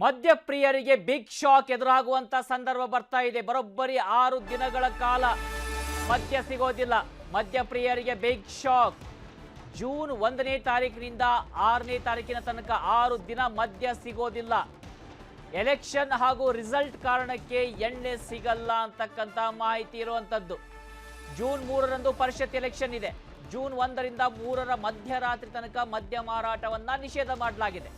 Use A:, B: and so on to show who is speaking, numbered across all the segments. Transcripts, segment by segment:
A: ಮದ್ಯಪ್ರಿಯರಿಗೆ big shock ಎದುರಾಗುವಂತ ಸಂದರ್ಭ ಬರ್ತಾ ಇದೆ. ಬರೋಬ್ಬರಿ ಆರು ದಿನಗಳ ಕಾಲ ಮದ್ಯ ಸಿಗೋದಿಲ್ಲ. ಮದ್ಯಪ್ರಿಯರಿಗೆ ಬಿಗ್ ಶಾಕ್ ಜೂನ್ ಒಂದನೇ ತಾರೀಕಿನಿಂದ ಆರನೇ ತಾರೀಕಿನ ತನಕ ಆರು ದಿನ ಮದ್ಯ ಸಿಗೋದಿಲ್ಲ. ಎಲೆಕ್ಷನ್ ಹಾಗೂ ರಿಸಲ್ಟ್ ಕಾರಣಕ್ಕೆ ಎಣ್ಣೆ ಸಿಗಲ್ಲ ಅಂತಕ್ಕಂಥ ಮಾಹಿತಿ ಇರುವಂಥದ್ದು ಜೂನ್ ಮೂರರಂದು ಪರಿಷತ್ ಎಲೆಕ್ಷನ್ ಇದೆ. ಜೂನ್ ಒಂದರಿಂದ ಮೂರರ ಮಧ್ಯರಾತ್ರಿ ತನಕ ಮದ್ಯ ಮಾರಾಟವನ್ನು ನಿಷೇಧ ಮಾಡಲಾಗಿದೆ.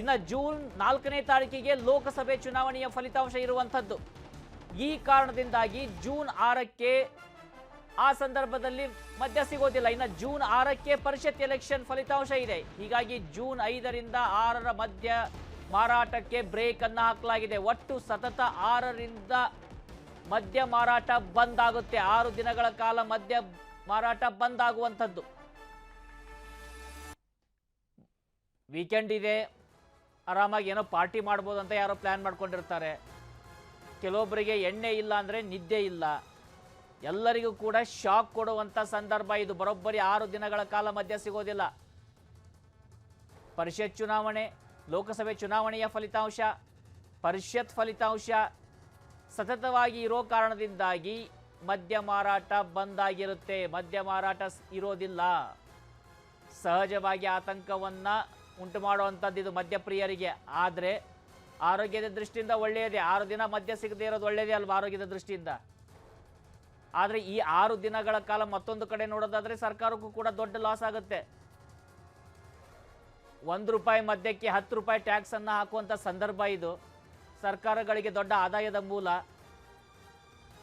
A: ಇನ್ನು ಜೂನ್ ನಾಲ್ಕನೇ ತಾರೀಕಿಗೆ ಲೋಕಸಭೆ ಚುನಾವಣೆಯ ಫಲಿತಾಂಶ ಇರುವಂಥದ್ದು. ಈ ಕಾರಣದಿಂದಾಗಿ ಜೂನ್ ಆರಕ್ಕೆ ಆ ಸಂದರ್ಭದಲ್ಲಿ ಮಧ್ಯ ಸಿಗೋದಿಲ್ಲ. ಇನ್ನು ಜೂನ್ ಆರಕ್ಕೆ ಪರಿಷತ್ ಎಲೆಕ್ಷನ್ ಫಲಿತಾಂಶ ಇದೆ. ಹೀಗಾಗಿ ಜೂನ್ ಐದರಿಂದ ಆರರ ಮಧ್ಯ ಮಾರಾಟಕ್ಕೆ ಬ್ರೇಕ್ ಅನ್ನು ಹಾಕಲಾಗಿದೆ. ಒಟ್ಟು ಸತತ ಆರರಿಂದ ಮದ್ಯ ಮಾರಾಟ ಬಂದ್ ಆಗುತ್ತೆ. ಆರು ದಿನಗಳ ಕಾಲ ಮದ್ಯ ಮಾರಾಟ ಬಂದ್ ಆಗುವಂಥದ್ದು. ವೀಕೆಂಡ್ ಇದೆ. ಆರಾಮಾಗಿ ಏನೋ ಪಾರ್ಟಿ ಮಾಡ್ಬೋದು ಅಂತ ಯಾರೋ ಪ್ಲ್ಯಾನ್ ಮಾಡ್ಕೊಂಡಿರ್ತಾರೆ. ಕೆಲವೊಬ್ಬರಿಗೆ ಎಣ್ಣೆ ಇಲ್ಲ ಅಂದರೆ ನಿದ್ದೆ ಇಲ್ಲ. ಎಲ್ಲರಿಗೂ ಕೂಡ ಶಾಕ್ ಕೊಡುವಂಥ ಸಂದರ್ಭ ಇದು. ಬರೋಬ್ಬರಿ ಆರು ದಿನಗಳ ಕಾಲ ಮಧ್ಯ ಸಿಗೋದಿಲ್ಲ. ಪರಿಷತ್ ಚುನಾವಣೆ, ಲೋಕಸಭೆ ಚುನಾವಣೆಯ ಫಲಿತಾಂಶ, ಪರಿಷತ್ ಫಲಿತಾಂಶ ಸತತವಾಗಿ ಇರೋ ಕಾರಣದಿಂದಾಗಿ ಮದ್ಯ ಮಾರಾಟ ಬಂದಾಗಿರುತ್ತೆ ಮದ್ಯ ಮಾರಾಟ ಇರೋದಿಲ್ಲ. ಸಹಜವಾಗಿ ಆತಂಕವನ್ನ ಉಂಟು ಮಾಡುವಂಥದ್ದು ಇದು ಮದ್ಯಪ್ರಿಯರಿಗೆ. ಆದರೆ ಆರೋಗ್ಯದ ದೃಷ್ಟಿಯಿಂದ ಒಳ್ಳೆಯದೇ. ಆರು ದಿನ ಮದ್ಯ ಸಿಗದೇ ಇರೋದು ಒಳ್ಳೆಯದೇ ಅಲ್ವಾ ಆರೋಗ್ಯದ ದೃಷ್ಟಿಯಿಂದ? ಆದರೆ ಈ ಆರು ದಿನಗಳ ಕಾಲ ಮತ್ತೊಂದು ಕಡೆ ನೋಡೋದಾದರೆ ಸರ್ಕಾರಕ್ಕೂ ಕೂಡ ದೊಡ್ಡ ಲಾಸ್ ಆಗುತ್ತೆ. ಒಂದು ರೂಪಾಯಿ ಮದ್ಯಕ್ಕೆ ಹತ್ತು ರೂಪಾಯಿ ಟ್ಯಾಕ್ಸನ್ನು ಹಾಕುವಂಥ ಸಂದರ್ಭ ಇದು. ಸರ್ಕಾರಗಳಿಗೆ ದೊಡ್ಡ ಆದಾಯದ ಮೂಲ.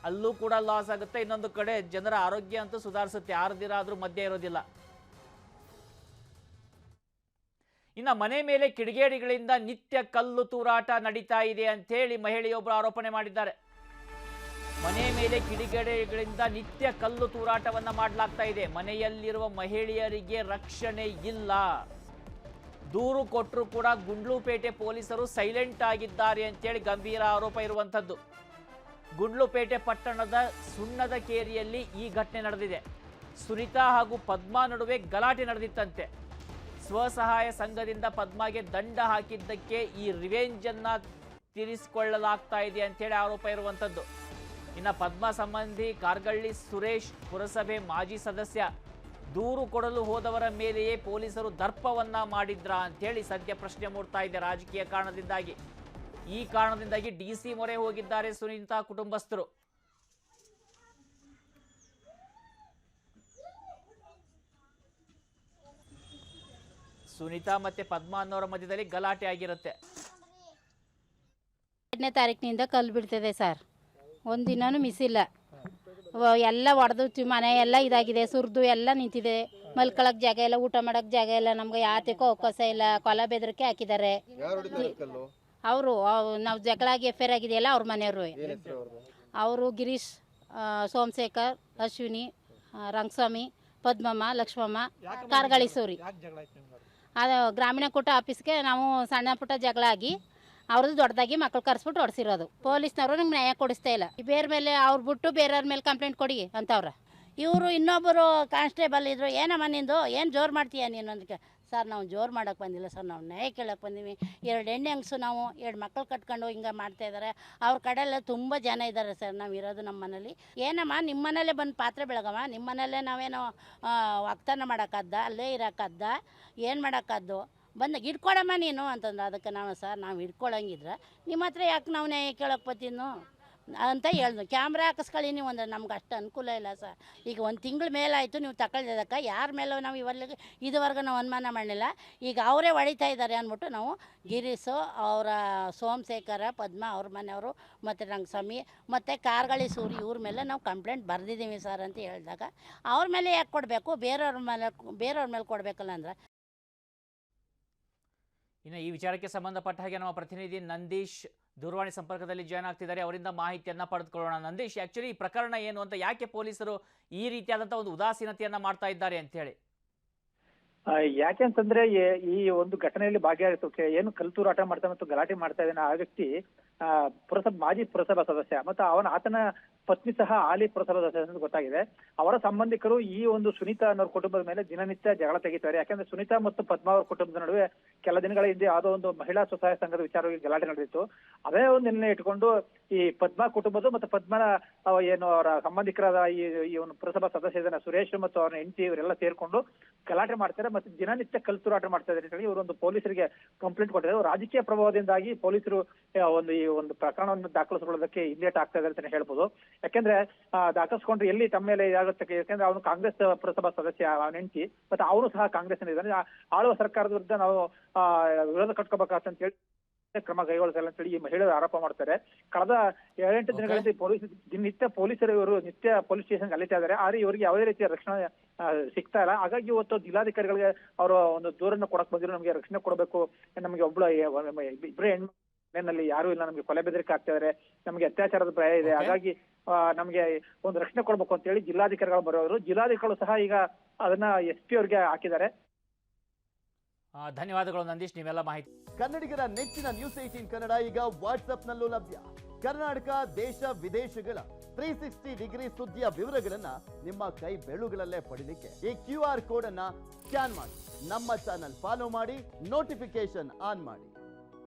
A: ಅಲ್ಲೂ ಕೂಡ ಲಾಸ್ ಆಗುತ್ತೆ. ಇನ್ನೊಂದು ಕಡೆ ಜನರ ಆರೋಗ್ಯ ಅಂತೂ ಸುಧಾರಿಸುತ್ತೆ. ಆರು ದಿನ ಆದರೂ ಮದ್ಯ ಇರೋದಿಲ್ಲ. ಇನ್ನ ಮನೆ ಮೇಲೆ ಕಿಡಿಗೇಡಿಗಳಿಂದ ನಿತ್ಯ ಕಲ್ಲು ತೂರಾಟ ನಡೀತಾ ಇದೆ ಅಂತೇಳಿ ಮಹಿಳೆಯೊಬ್ಬರು ಆರೋಪಣೆ ಮಾಡಿದ್ದಾರೆ. ಮನೆ ಮೇಲೆ ಕಿಡಿಗೇಡಿಗಳಿಂದ ನಿತ್ಯ ಕಲ್ಲು ತೂರಾಟವನ್ನು ಮಾಡಲಾಗ್ತಾ ಇದೆ. ಮನೆಯಲ್ಲಿರುವ ಮಹಿಳೆಯರಿಗೆ ರಕ್ಷಣೆ ಇಲ್ಲ. ದೂರು ಕೊಟ್ಟರು ಕೂಡ ಗುಂಡ್ಲುಪೇಟೆ ಪೊಲೀಸರು ಸೈಲೆಂಟ್ ಆಗಿದ್ದಾರೆ ಅಂತೇಳಿ ಗಂಭೀರ ಆರೋಪ ಇರುವಂಥದ್ದು. ಗುಂಡ್ಲುಪೇಟೆ ಪಟ್ಟಣದ ಸುಣ್ಣದ ಕೇರಿಯಲ್ಲಿ ಈ ಘಟನೆ ನಡೆದಿದೆ. ಸುನಿತಾ ಹಾಗೂ ಪದ್ಮಾ ನಡುವೆ ಗಲಾಟೆ ನಡೆದಿತ್ತಂತೆ. ಸ್ವಸಹಾಯ ಸಂಘದಿಂದ ಪದ್ಮಾಗೆ ದಂಡ ಹಾಕಿದ್ದಕ್ಕೆ ಈ ರಿವೆಂಜ್ ಅನ್ನ ತೀರಿಸಿಕೊಳ್ಳಲಾಗ್ತಾ ಇದೆ ಅಂತೇಳಿ ಆರೋಪ ಇರುವಂಥದ್ದು. ಇನ್ನು ಪದ್ಮ ಸಂಬಂಧಿ ಕಾರ್ಗಳ್ಳಿ ಸುರೇಶ್ ಪುರಸಭೆ ಮಾಜಿ ಸದಸ್ಯ ದೂರು ಕೊಡಲು ಹೋದವರ ಮೇಲೆಯೇ ಪೊಲೀಸರು ದರ್ಪವನ್ನ ಮಾಡಿದ್ರಾ ಅಂತೇಳಿ ಸದ್ಯ ಪ್ರಶ್ನೆ ಮೂಡ್ತಾ ಇದೆ ರಾಜಕೀಯ ಕಾರಣದಿಂದಾಗಿ. ಈ ಕಾರಣದಿಂದಾಗಿ ಡಿ ಸಿ ಮೊರೆ ಹೋಗಿದ್ದಾರೆ ಸುನೀತಾ ಕುಟುಂಬಸ್ಥರು. ಸುನೀತಾ ಮತ್ತೆ ಪದ್ಮಾ ಅನ್ನೋರ ಮಧ್ಯದಲ್ಲಿ ಗಲಾಟೆ ಆಗಿರುತ್ತೆ.
B: ಎರಡನೇ ತಾರೀಕಿನಿಂದ ಕಲ್ಲು ಬಿಡ್ತದೆ ಸರ್. ಒಂದಿನೂ ಇಲ್ಲ. ವ- ಎಲ್ಲ ಒಡೆದು ಮನೆ ಎಲ್ಲ ಇದಾಗಿದೆ ಸುರಿದು ಎಲ್ಲ ನಿಂತಿದೆ. ಮಲ್ಕೊಳಕ್ ಜಾಗ ಇಲ್ಲ ಊಟ ಮಾಡಕ್ ಜಾಗ ಇಲ್ಲ ನಮ್ಗೆ ಯಾತಕ್ಕೂ ಅವಕಾಶ ಇಲ್ಲ ಕೊಲ ಬೆದರಿಕೆ ಹಾಕಿದ್ದಾರೆ.
C: ಯಾರು ಹೊಡಿತಾರೆ ಕಲ್ಲು?
B: ಅವರು ನಾವು ಜಗಳಾಗಿ ಎಫ್ ಐರ್ ಆಗಿದೆಯಲ್ಲ ಅವ್ರ ಮನೆಯವರು.
C: ಏನ್ ಹೆಸರು ಅವ್ರದ್ದು?
B: ಅವರು ಗಿರೀಶ್ ಆ, ಸೋಮಶೇಖರ್ ಅಶ್ವಿನಿ ಆ, ರಂಗಸ್ವಾಮಿ ಪದ್ಮಮ್ಮ ಲಕ್ಷ್ಮಮ್ಮ ಕಾರ್ಗಳಿಸೋರಿ ಅದು ಗ್ರಾಮೀಣ ಕೂಟ ಆಫೀಸ್ಗೆ ನಾವು ಸಣ್ಣ ಪುಟ್ಟ ಜಗಳ ಆಗಿ ಅವ್ರದ್ದು ದೊಡ್ಡದಾಗಿ ಮಕ್ಕಳು ಕರ್ಸ್ಬಿಟ್ಟು ಹೊಡ್ಸಿರೋದು. ಪೊಲೀಸ್ನವರು ನಮ್ಗೆ ನ್ಯಾಯ ಕೊಡಿಸ್ತಾ ಇಲ್ಲ. ಬೇರೆ ಮೇಲೆ ಅವ್ರು ಬಿಟ್ಟು ಬೇರೆಯವ್ರ ಮೇಲೆ ಕಂಪ್ಲೇಂಟ್ ಕೊಡಿ ಅಂತವ್ರ. ಇವರು ಇನ್ನೊಬ್ಬರು ಕಾನ್ಸ್ಟೇಬಲ್ ಇದ್ರು, ಏನಮ್ಮ ನಿಂದು? ಏನು ಜೋರು ಮಾಡ್ತೀಯ ನೀನು? ಅಂದಕ್ಕೆ ಸರ್ ನಾವು ಜೋರು ಮಾಡೋಕೆ ಬಂದಿಲ್ಲ ಸರ್, ನಾವು ನ್ಯಾಯ ಕೇಳೋಕ್ಕೆ ಬಂದೀವಿ. ಎರಡು ಎಣ್ಣೆ ಹಂಗ್ಸು ನಾವು, ಎರಡು ಮಕ್ಕಳು ಕಟ್ಕೊಂಡು ಹಿಂಗೆ ಮಾಡ್ತಾ ಇದ್ದಾರೆ ಅವ್ರ ಕಡೆಯಲ್ಲ ತುಂಬ ಜನ ಇದ್ದಾರೆ ಸರ್, ನಾವು ಇರೋದು ನಮ್ಮ ಮನೇಲಿ. ಏನಮ್ಮ ನಿಮ್ಮ ಮನೇಲೇ ಬಂದು ಪಾತ್ರೆ ಬೆಳಗಮ್ಮ ನಿಮ್ಮ ಮನೇಲೇ ನಾವೇನೋ ವಾಗ್ದಾನ ಮಾಡೋಕ್ಕದ್ದ, ಅಲ್ಲೇ ಇರೋಕ್ಕದ್ದ? ಏನು ಮಾಡೋಕ್ಕದ್ದು? ಬಂದಾಗ ಇಟ್ಕೊಡಮ್ಮ ನೀನು ಅಂತಂದ್ರೆ. ಅದಕ್ಕೆ ನಾವು ಸರ್, ನಾವು ಇಟ್ಕೊಳಂಗಿದ್ರೆ ನಿಮ್ಮ ಹತ್ರ ಯಾಕೆ ನಾವು ನ್ಯಾಯ ಕೇಳೋಕ್ಕೆ ಬತ್ತೀನು ಅಂತ ಹೇಳ್ದು. ಕ್ಯಾಮ್ರಾ ಹಾಕಿಸ್ಕೊಳ್ಳಿ ನೀವು ಅಂದ್ರೆ ನಮ್ಗೆ ಅಷ್ಟು ಅನುಕೂಲ ಇಲ್ಲ ಸರ್. ಈಗ ಒಂದು ತಿಂಗಳ ಮೇಲಾಯಿತು ನೀವು ತಗೊಳ್ದಕ್ಕೆ ಯಾರ ಮೇಲೂ ನಾವು ಇವಲ್ಲಿಗೆ ಇದುವರೆಗೂ ನಾವು ಅನುಮಾನ ಮಾಡಲಿಲ್ಲ. ಈಗ ಅವರೇ ಹೊಡಿತಾ ಇದ್ದಾರೆ ಅಂದ್ಬಿಟ್ಟು ನಾವು ಗಿರೀಶು, ಅವರ ಸೋಮಶೇಖರ, ಪದ್ಮ, ಅವ್ರ ಮನೆಯವರು ಮತ್ತು ರಂಗಸ್ವಾಮಿ ಮತ್ತು ಕಾರ್ಗಳಿ ಸೂರಿ ಇವ್ರ ಮೇಲೆ ನಾವು ಕಂಪ್ಲೇಂಟ್ ಬರೆದಿದ್ದೀವಿ ಸರ್ ಅಂತ ಹೇಳಿದಾಗ ಅವ್ರ ಮೇಲೆ ಯಾಕೆ ಕೊಡಬೇಕು? ಬೇರೆಯವ್ರ ಮೇಲೆ ಬೇರೆಯವ್ರ ಮೇಲೆ ಕೊಡಬೇಕಲ್ಲ ಅಂದ್ರೆ
A: ಇನ್ನು ಈ ವಿಚಾರಕ್ಕೆ ಸಂಬಂಧಪಟ್ಟ ಹಾಗೆ ನಮ್ಮ ಪ್ರತಿನಿಧಿ ನಂದೀಶ್ ದೂರವಾಣಿ ಸಂಪರ್ಕದಲ್ಲಿ ಜಾಯ್ನ್ ಆಗ್ತಿದ್ದಾರೆ. ಅವರಿಂದ ಮಾಹಿತಿಯನ್ನ ಪಡೆದುಕೊಳ್ಳೋಣ. ನಂದೀಶ್ ಆಕ್ಚುಲಿ ಈ ಪ್ರಕರಣ ಏನು ಅಂತ ಯಾಕೆ ಪೊಲೀಸರು ಈ ರೀತಿಯಾದಂತಹ ಒಂದು ಉದಾಸೀನತೆಯನ್ನ ಮಾಡ್ತಾ ಇದ್ದಾರೆ ಅಂತ ಹೇಳಿ.
D: ಯಾಕೆ ಯಾಕೆಂತಂದ್ರೆ ಈ ಒಂದು ಘಟನೆಯಲ್ಲಿ ಭಾಗಿಯಾಗುತ್ತೆ ಏನು ಕಲ್ತೂರಾಟ ಮಾಡ್ತಾ ಮತ್ತು ಗಲಾಟೆ ಮಾಡ್ತಾ ಇದ್ದಾನೆ ಆ ವ್ಯಕ್ತಿ
C: ಪುರಸಭಾ, ಮಾಜಿ ಪುರಸಭಾ ಸದಸ್ಯ ಮತ್ತು ಅವನ ಆತನ ಪತ್ನಿ ಸಹ ಹಾಲಿ ಪುರಸಭಾ ಸದಸ್ಯ ಅಂತ ಗೊತ್ತಾಗಿದೆ. ಅವರ ಸಂಬಂಧಿಕರು ಈ ಒಂದು ಸುನೀತಾ ಅನ್ನೋರ ಕುಟುಂಬದ ಮೇಲೆ ದಿನನಿತ್ಯ ಜಗಳ ತೆಗಿತಾರೆ. ಯಾಕಂದ್ರೆ ಸುನೀತಾ ಮತ್ತು ಪದ್ಮಾ ಅವರ ಕುಟುಂಬದ ನಡುವೆ ಕೆಲ ದಿನಗಳ ಹಿಂದೆ ಯಾವುದೋ ಒಂದು ಮಹಿಳಾ ಸ್ವಸಹಾಯ ಸಂಘದ ವಿಚಾರವಾಗಿ ಗಲಾಟೆ ನಡೆದಿತ್ತು. ಅದೇ ಒಂದು ನಿರ್ಣಯ ಇಟ್ಕೊಂಡು ಈ ಪದ್ಮಾ ಕುಟುಂಬದ ಮತ್ತು ಪದ್ಮನ ಏನು ಅವರ ಸಂಬಂಧಿಕರಾದ ಈ ಈ ಒಂದು ಪುರಸಭಾ ಸದಸ್ಯ ಸುರೇಶ್ ಮತ್ತು ಅವರ ಹೆಂಡತಿ ಇವರೆಲ್ಲ ಸೇರ್ಕೊಂಡು ಗಲಾಟೆ ಮಾಡ್ತಾರೆ ಮತ್ತು ದಿನನಿತ್ಯ ಕಲ್ತುರಾಟ ಮಾಡ್ತಾ ಇದ್ದಾರೆ ಅಂತ ಹೇಳಿ ಇವರು ಒಂದು ಪೊಲೀಸರಿಗೆ ಕಂಪ್ಲೇಂಟ್ ಕೊಟ್ಟಿದ್ದಾರೆ. ರಾಜಕೀಯ ಪ್ರಭಾವದಿಂದಾಗಿ ಪೊಲೀಸರು ಒಂದು ಈ ಒಂದು ಪ್ರಕರಣವನ್ನು ದಾಖಲಿಸಿಕೊಳ್ಳೋದಕ್ಕೆ ಹಿಂದೇಟ್ ಆಗ್ತಾ ಇದೆ ಅಂತಾನೆ ಹೇಳ್ಬೋದು. ಯಾಕೆಂದ್ರೆ ದಾಖಲಿಸಿಕೊಂಡ್ರೆ ಎಲ್ಲಿ ತಮ್ಮ ಮೇಲೆ ಇದಾಗುತ್ತೆ ಯಾಕಂದ್ರೆ ಅವನು ಕಾಂಗ್ರೆಸ್ ಪುರಸಭಾ ಸದಸ್ಯ ಅವನ ಹೆಂಡತಿ ಮತ್ತೆ ಅವರು ಸಹ ಕಾಂಗ್ರೆಸ್ ಇದ್ದಾನೆ. ಆಳುವ ಸರ್ಕಾರದ ವಿರುದ್ಧ ನಾವು ವಿರೋಧ ಕಟ್ಕೋಬೇಕಾಗತ್ತ ಅಂತ ಹೇಳಿ ಕ್ರಮ ಕೈಗೊಳ್ಳಿಸಲ್ಲ ಅಂತ ಹೇಳಿ ಈ ಮಹಿಳೆಯರು ಆರೋಪ ಮಾಡ್ತಾರೆ. ಕಳೆದ ಏಳೆಂಟು ದಿನಗಳಿಂದ ಈ ಪೊಲೀಸ್ ದಿನನಿತ್ಯ ಪೊಲೀಸರು ಇವರು ನಿತ್ಯ ಪೊಲೀಸ್ ಸ್ಟೇಷನ್ ಅಲಿತಾ ಇದ್ದಾರೆ. ಆದ್ರೆ ಇವರಿಗೆ ಯಾವುದೇ ರೀತಿಯ ರಕ್ಷಣೆ ಸಿಗ್ತಾ ಇಲ್ಲ. ಹಾಗಾಗಿ ಇವತ್ತು ಜಿಲ್ಲಾಧಿಕಾರಿಗಳಿಗೆ ಅವರು ಒಂದು ದೂರನ್ನು ಕೊಡಕ್ ಬಂದಿರೋ ನಮಗೆ ರಕ್ಷಣೆ ಕೊಡಬೇಕು. ನಮಗೆ ಒಬ್ಳು ಇಬ್ಬರೇ ಹೆಣ್ಣಿನಲ್ಲಿ ಯಾರು ಇಲ್ಲ ನಮಗೆ ಕೊಲೆ ಬೆದರಿಕೆ ಆಗ್ತಾ ಇದಾರೆ ನಮಗೆ ಅತ್ಯಾಚಾರದ ಭಯ ಇದೆ. ಹಾಗಾಗಿ ನಮಗೆ ಒಂದು ರಕ್ಷಣೆ ಕೊಡ್ಬೇಕು ಅಂತ ಹೇಳಿ ಜಿಲ್ಲಾಧಿಕಾರಿಗಳು ಬರೋರು. ಜಿಲ್ಲಾಧಿಕಾರಿಗಳು ಸಹ ಈಗ ಅದನ್ನ ಎಸ್ ಪಿ ಅವ್ರಿಗೆ ಹಾಕಿದ್ದಾರೆ.
A: ಆ, ಧನ್ಯವಾದಗಳು ನಂದೀಶ್ ನೀವೆಲ್ಲ ಮಾಹಿತಿ
D: ಕನ್ನಡಿಗರ ನೆಚ್ಚಿನ ನ್ಯೂಸ್ ಏಟೀನ್ ಕನ್ನಡ ಈಗ ವಾಟ್ಸ್ಆಪ್ನಲ್ಲೂ ಲಭ್ಯ. ಕರ್ನಾಟಕ ದೇಶ ವಿದೇಶಗಳ ತ್ರೀ ಸಿಕ್ಸ್ಟಿ ಡಿಗ್ರಿ ಸುದ್ದಿಯ ವಿವರಗಳನ್ನ ನಿಮ್ಮ ಕೈ ಬೆಳುಗಳಲ್ಲೇ ಪಡೀಲಿಕ್ಕೆ ಈ ಕ್ಯೂ ಆರ್ ಕೋಡ್ ಅನ್ನ ಸ್ಕ್ಯಾನ್ ಮಾಡಿ. ನಮ್ಮ ಚಾನಲ್ ಫಾಲೋ ಮಾಡಿ ನೋಟಿಫಿಕೇಶನ್ ಆನ್ ಮಾಡಿ.